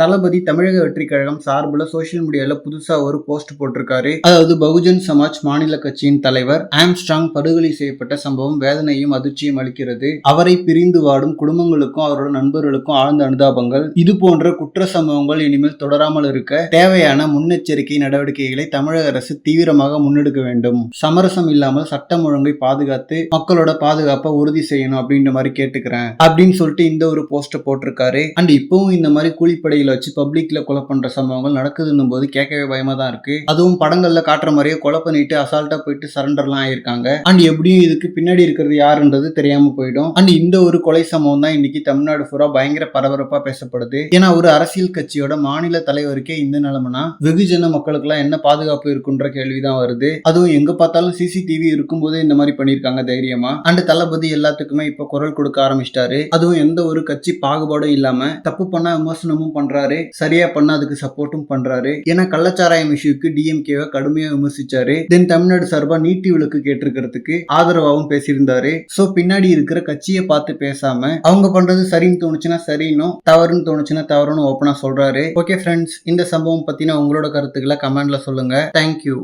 தளபதி தமிழக வெற்றி கழகம் சார்பில் சோஷியல் மீடியால புதுசா ஒரு போஸ்ட் போட்டிருக்காரு. அதாவது பகுஜன் சமாஜ் மாநில கட்சியின் தலைவர் ஆம்ஸ்ட்ராங் படுகொலை செய்யப்பட்ட சம்பவம் வேதனையும் அதிர்ச்சியும் அளிக்கிறது. அவரை பிரிந்து வாடும் குடும்பங்களுக்கும் அவரோட நண்பர்களுக்கும் ஆழ்ந்த அனுதாபங்கள். இது போன்ற குற்ற சம்பவங்கள் இனிமேல் தொடராமல் இருக்க தேவையான முன்னெச்சரிக்கை நடவடிக்கைகளை தமிழக அரசு தீவிரமாக முன்னெடுக்க வேண்டும். சமரசம் இல்லாமல் சட்டம் ஒழுங்கை பாதுகாத்து மக்களோட பாதுகாப்பை உறுதி செய்யணும் அப்படின்ற மாதிரி கேட்டுக்கிறேன். அப்படின்னு சொல்லிட்டு இந்த ஒரு போஸ்டர் போட்டிருக்காரு. அண்ட் இப்பவும் இந்த மாதிரி கூலிப்படையில வச்சு பப்ளிக்கில் கொலை பண்ற சம்பவங்கள் நடக்குதுன்னும் போது கேட்கவே பயமா தான் இருக்கு. அதுவும் படங்கள்ல காட்டுற மாதிரியே கொலை பண்ணிட்டு அசால்ட்டா போயிட்டு சரண்டர்லாம் ஆயிருக்காங்க. அண்ட் எப்படியும் இதுக்கு பின்னாடி இருக்கிறது யாருன்றது தெரியாம போயிடும். அண்ட் இந்த ஒரு கொலை சம்பவம் தான் இன்னைக்கு தமிழ்நாடு பூரா பயங்கர பரபரப்பா பேசப்படுது. ஏன்னா ஒரு அரசியல் கட்சியோட மாநில தலைவருக்கே இந்த நிலைமைனா வெகுஜன மக்களுக்கெல்லாம் என்ன பாதுகாப்பு இருக்குன்ற கேள்விதான் வருது. அதுவும் எங்க பார்த்தாலும் சிசிடிவி இருக்கும்போதே இந்த மாதிரி பண்ணியிருக்காங்க தைரியமா. அண்ட் தளபதி எல்லாத்துக்குமே இப்போ குரல் கொடுக்க ஆரம்பிச்சிட்டாரு. அதுவும் எந்த ஒரு கட்சி பாகுபாடும் இல்லாம தப்பு பண்ண விமர்சனமும் பண்றாரு. சரியா பண்ணா அதுக்கு சப்போர்ட்டும் பண்றாரு. ஏன்னா கள்ளச்சாராயம் இஷ்யூக்கு டிஎம்கேவை கடுமையா விமர்சிச்சாரு. தென் தமிழ்நாடு சார்பா நீட்டி விளக்கு கேட்டிருக்கிறதுக்கு ஆதரவாகவும் பேசியிருந்தாரு. சோ பின்னாடி இருக்கிற கட்சியை பார்த்து பேசாம அவங்க பண்றது சரின்னு தோணுச்சுன்னா சரின்னும் தவறுன்னு தோணுச்சுன்னா தவறுன்னு ஓப்பனா சொல்றாரு. ஓகே ஃப்ரெண்ட்ஸ் இந்த சம்பவம் பத்தின உங்களோட கருத்துக்களை கமெண்ட்ல சொல்லுங்க. தேங்க்யூ